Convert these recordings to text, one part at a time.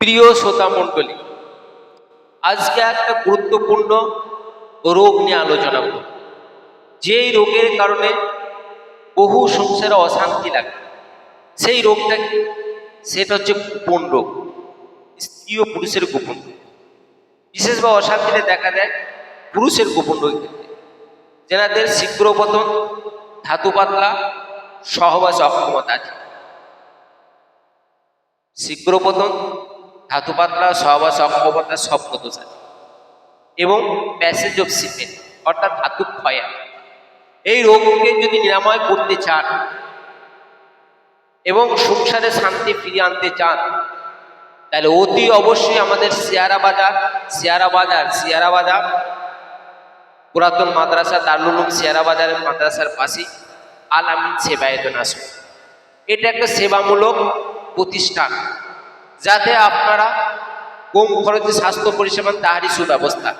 প্রিয় শ্রোতা মণ্ডলী, আজকে একটা গুরুত্বপূর্ণ রোগ নিয়ে আলোচনা করব। যেই রোগের কারণে বহু সংসারে অশান্তি লাগে, সেই রোগটা কি? সেটা হচ্ছে গোপন রোগ, স্ত্রী ও পুরুষের গোপন রোগ। বিশেষভাবে অশান্তিতে দেখা দেয় পুরুষের গোপন রোগ ক্ষেত্রে। যেনাদের শীঘ্র পতন ধাতু পাতলা, সহবাস অক্ষমতা আছে। শীঘ্র পতন ধাতু পাতলা সহবাস অক্ষমতা স্বপ্ন দোষ আছে এবং প্যাসেজ অফ সিপেন অর্থাৎ ধাতু ক্ষয়। এই রোগকে যদি নিরাময় করতে চান এবং সংসারে শান্তি ফিরিয়ে আনতে চান, তাহলে অতি অবশ্যই আমাদের সিয়ারা বাজার সিয়ারা বাজার সিয়ারা বাজার, পুরাতন মাদ্রাসা দারুল উলুম সিয়ারা বাজারের মাদ্রাসার পাশে আল আমিন সেবায়তন আসুন এটা একটা সেবামূলক প্রতিষ্ঠান। যাতে আপনারা কম খরচে স্বাস্থ্য পরিষেবা তাহারই সুব্যবস্থা।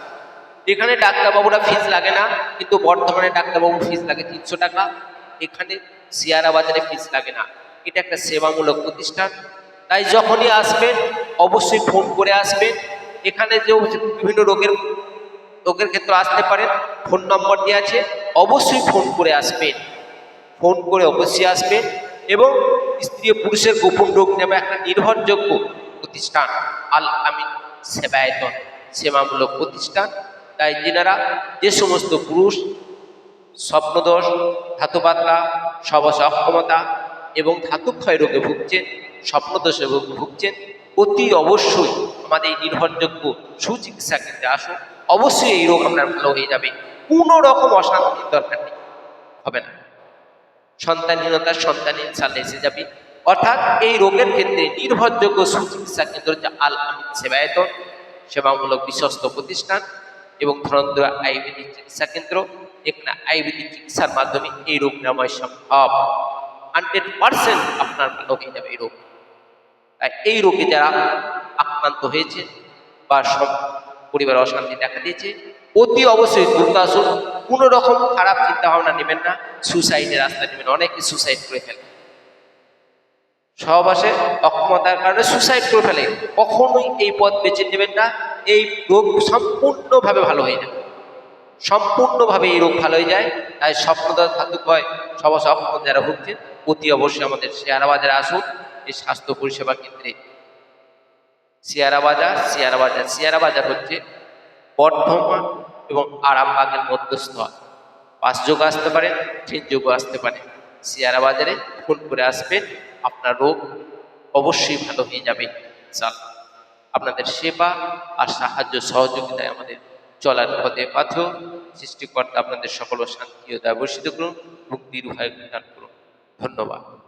এখানে ডাক্তারবাবুরা ফিজ লাগে না, কিন্তু বর্তমানে ডাক্তারবাবুর ফিজ লাগে তিনশো টাকা। এখানে সিয়ারা বাজারে ফিস লাগে না। এটা একটা সেবামূলক প্রতিষ্ঠান। তাই যখনই আসবেন, অবশ্যই ফোন করে আসবেন। এখানে যে বিভিন্ন রোগের রোগের ক্ষেত্রে আসতে পারেন। ফোন নম্বর দেওয়া আছে। অবশ্যই ফোন করে আসবেন। ফোন করে অবশ্যই আসবেন। এবং স্ত্রী পুরুষের গোপন রোগ নেবে একটা নির্ভরযোগ্য প্রতিষ্ঠান, আল আমিন সেবায়তন, সেবামূলক প্রতিষ্ঠান। তাই যেনারা যে সমস্ত পুরুষ, স্বপ্নদোষ ধাতু পাতলা সবস অক্ষমতা এবং ধাতুক্ষয় রোগে ভুগছেন, স্বপ্নদোষে ভুগছেন, অতি অবশ্যই আমাদের নির্ভরযোগ্য সুচিকিৎসা কেন্দ্রে আসুন। অবশ্যই এই রোগ আপনার ভালো হয়ে যাবে। কোনো রকম অশান্তির দরকার নেই। হবে না। সন্তানহীনতার সন্তান ইনশাল্লাহ এসে যাবে। অর্থাৎ এই রোগের ক্ষেত্রে নির্ভরযোগ্য সুচিকিৎসা কেন্দ্র হচ্ছে আল আমিন সেবায়তন সেবামূলক বিশ্বস্ত প্রতিষ্ঠান এবং ধরন্দ্র আয়ুর্বেদিক চিকিৎসা কেন্দ্র। এখানে আয়ুর্বেদিক চিকিৎসার মাধ্যমে এই রোগ নিরাময় সম্ভব। হান্ড্রেড পার্সেন্ট আপনার ভালো হয়ে যাবে এই রোগ। তাই এই রোগে যারা আক্রান্ত হয়েছে বা সব পরিবার অশান্তি দেখা দিয়েছে অতি অবশ্যই দ্রুত আসুন কোনো রকম খারাপ চিন্তা ভাবনা নেবেন না। সুসাইডের রাস্তা নেবেন। অনেকে সুসাইড করে ফেলে। সহবাসে অক্ষমতার কারণে সুসাইড করে ফেলে। কখনোই এই পথ বেছে নেবেন না, এই রোগ সম্পূর্ণভাবে ভালো হয়ে যায় সম্পূর্ণভাবে এই রোগ ভালো হয়ে যায়, তাই স্বপ্নদার ধাতু হয় সবাস অক্ষম যারা ভুগছেন, অতি অবশ্যই আমাদের শেয়ারা বাজারে আসুন, এই স্বাস্থ্য পরিষেবা কেন্দ্রে। সিয়ারা বাজার সিয়ারা বাজার শেয়ারা বাজার হচ্ছে বর্ধমান এবং আরামবাগের মধ্যস্থল বাস যোগ আসতে পারে ট্রেন যোগ আসতে পারে। সিয়ারা বাজারে ফোন করে আসবেন আপনার রোগ অবশ্যই ভালো হয়ে যাবে চাল আপনাদের সেবা আর সাহায্য সহযোগিতায় আমাদের চলার পথে পাথেও সৃষ্টিকর্তা আপনাদের সকল শান্তি ও দয়া বর্ষিত করুন, মুক্তির ভয় দান করুন। ধন্যবাদ।